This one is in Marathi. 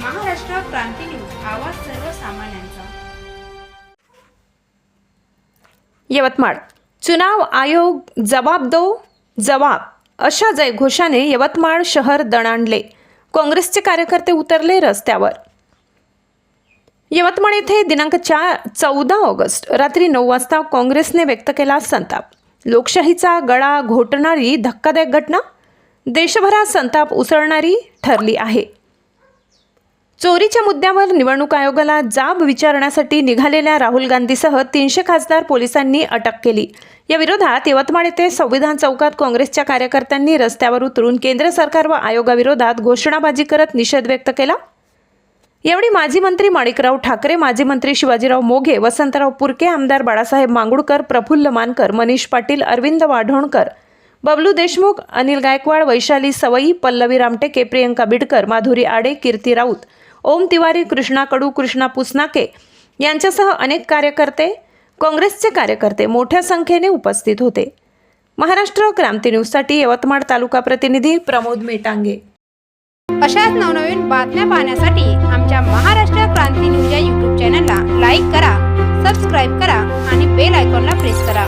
क्रांती न्यूज आवाज सर्वसामान्यांचा. यवतमाळ. चुनाव आयोग जबाब दो जवाब. अशा जयघोषाने यवतमाळ शहर दणाणले. काँग्रेसचे कार्यकर्ते उतरले रस्त्यावर. यवतमाळ येथे दिनांक चार चौदा ऑगस्ट रात्री नऊ वाजता काँग्रेसने व्यक्त केला संताप. लोकशाहीचा गळा घोटणारी धक्कादायक घटना? देशभरात संताप उसळणारी ठरली आहे. चोरीच्या मुद्द्यावर निवडणूक आयोगाला जाब विचारण्यासाठी निघालेल्या राहुल गांधीसह तीनशे खासदार पोलिसांनी अटक केली. या विरोधात यवतमाळ येथे संविधान चौकात काँग्रेसच्या कार्यकर्त्यांनी रस्त्यावर उतरून केंद्र सरकार व आयोगाविरोधात घोषणाबाजी करत निषेध व्यक्त केला. यावेळी माजी मंत्री माणिकराव ठाकरे माजी मंत्री शिवाजीराव मोघे वसंतराव पुरके आमदार बाळासाहेब मांगुडकर प्रफुल्ल मानकर मनीष पाटील अरविंद वाढोणकर बबलू देशमुख अनिल गायकवाड वैशाली सवई पल्लवी रामटेके प्रियंका बिडकर माधुरी आडे कीर्ती राऊत ओम तिवारी कृष्णा कडू कृष्णा पुसनाके यांच्यासह अनेक कार्यकर्ते काँग्रेसचे कार्यकर्ते मोठ्या संख्येने उपस्थित होते. महाराष्ट्र क्रांती न्यूजसाठी यवतमाळ तालुका प्रतिनिधी प्रमोद मेटांगे. अशाच नवनवीन बातम्या पाहण्यासाठी आमच्या महाराष्ट्र क्रांती न्यूज या यूट्यूब चॅनलला लाईक करा सबस्क्राईब करा आणि बेल आयकॉनला प्रेस करा.